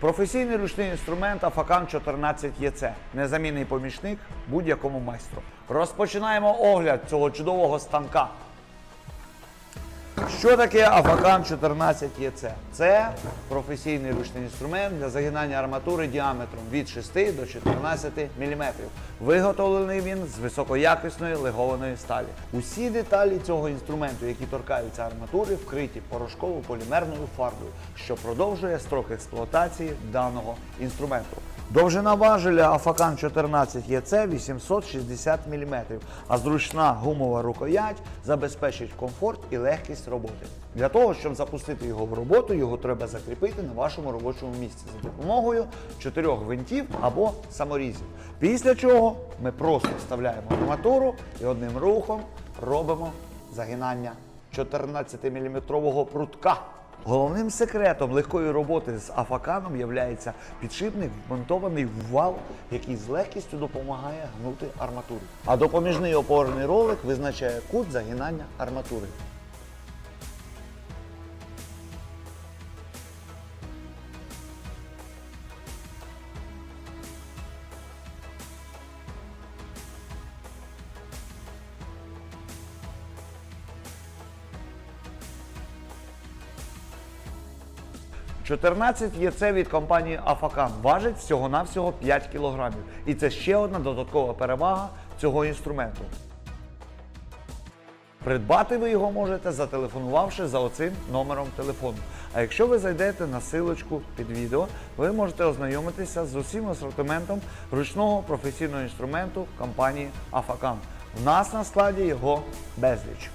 Професійний ручний інструмент Афакан 14 ЄЦ. Незамінний помічник будь-якому майстру. Розпочинаємо огляд цього чудового станка. Що таке Афакан 14 ЄЦ? Це професійний ручний інструмент для загинання арматури діаметром від 6 до 14 мм. Виготовлений він з високоякісної легованої сталі. Усі деталі цього інструменту, які торкаються арматури, вкриті порошково-полімерною фарбою, що продовжує строк експлуатації даного інструменту. Довжина важеля Афакан 14 ЄЦ 860 мм, а зручна гумова рукоять забезпечить комфорт і легкість роботи. Для того, щоб запустити його в роботу, його треба закріпити на вашому робочому місці за допомогою чотирьох гвинтів або саморізів. Після чого ми просто вставляємо арматуру і одним рухом робимо загинання 14-мм прутка. Головним секретом легкої роботи з афаканом є підшипник, вмонтований в вал, який з легкістю допомагає гнути арматуру. А допоміжний опорний ролик визначає кут загинання арматури. – 14 ЄЦ від компанії Афакан важить всього-навсього 5 кг. І це ще одна додаткова перевага цього інструменту. Придбати ви його можете, зателефонувавши за оцим номером телефону. А якщо ви зайдете на силочку під відео, ви можете ознайомитися з усім асортиментом ручного професійного інструменту компанії Афакан. У нас на складі його безліч.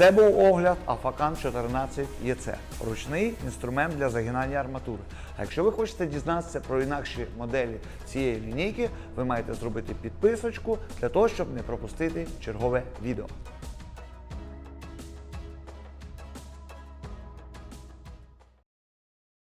Це був огляд Афакан 14 ЄЦ. Ручний інструмент для загинання арматури. А якщо ви хочете дізнатися про інакші моделі цієї лінійки, ви маєте зробити підписочку для того, щоб не пропустити чергове відео.